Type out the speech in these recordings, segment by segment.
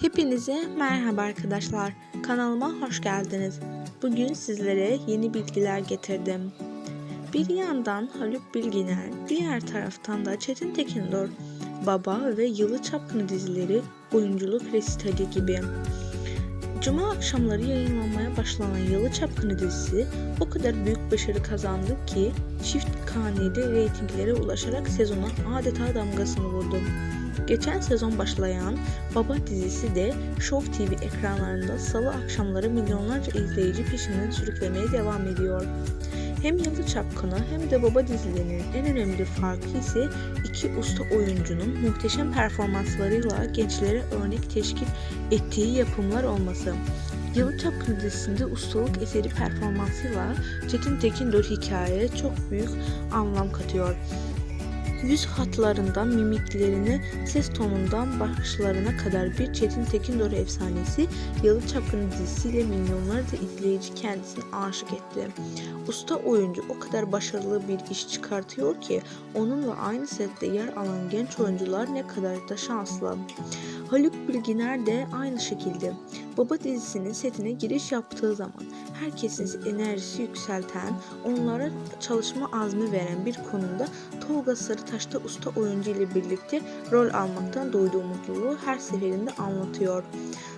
Hepinize merhaba arkadaşlar. Kanalıma hoş geldiniz. Bugün sizlere yeni bilgiler getirdim. Bir yandan Haluk Bilginer, diğer taraftan da Çetin Tekindor, Baba ve Yılı Çapkını dizileri oyunculuk resitali gibi. Cuma akşamları yayınlanmaya başlanan Yalı Çapkını dizisi o kadar büyük başarı kazandı ki çift kaneli reytinglere ulaşarak sezona adeta damgasını vurdu. Geçen sezon başlayan Baba dizisi de Show TV ekranlarında salı akşamları milyonlarca izleyici peşinden sürüklemeye devam ediyor. Hem Yalı Çapkını hem de Baba dizilerinin en önemli farkı ise iki usta oyuncunun muhteşem performanslarıyla gençlere örnek teşkil ettiği yapımlar olması. Yalı Çapkını dizisinde ustalık eseri performansıyla Çetin Tekindor hikayeye çok büyük anlam katıyor. Yüz hatlarından mimiklerine, ses tonundan bakışlarına kadar bir Çetin Tekindor efsanesi Yalı Çapkını dizisiyle milyonlarca izleyici kendisine aşık etti. Usta oyuncu o kadar başarılı bir iş çıkartıyor ki onunla aynı sette yer alan genç oyuncular ne kadar da şanslı. Haluk Bilginer de aynı şekilde. Baba dizisinin setine giriş yaptığı zaman herkesin enerjisi yükselten, onlara çalışma azmi veren bir konumda Tolga Sarıtaş da usta oyuncu ile birlikte rol almaktan duyduğu mutluluğu her seferinde anlatıyor.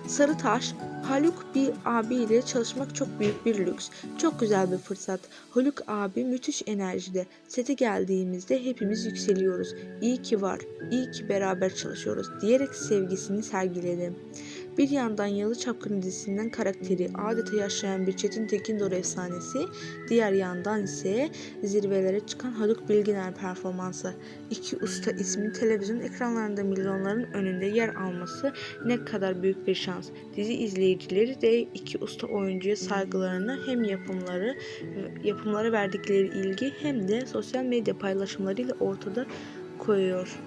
Sarıtaş, Haluk bir abi ile çalışmak çok büyük bir lüks. Çok güzel bir fırsat. Haluk abi müthiş enerjide. Sete geldiğimizde hepimiz yükseliyoruz. İyi ki var, iyi ki beraber çalışıyoruz diyerek sevgisini sergiledi. Bir yandan Yalı Çapkını dizisinden karakteri adeta yaşayan bir Çetin Tekindor efsanesi, diğer yandan ise zirvelere çıkan Haluk Bilginer performansı. İki usta ismin televizyon ekranlarında milyonların önünde yer alması ne kadar büyük bir şans. Dizi izleyicileri de iki usta oyuncuya saygılarını hem yapımları yapımlara verdikleri ilgi hem de sosyal medya paylaşımlarıyla ortada koyuyor.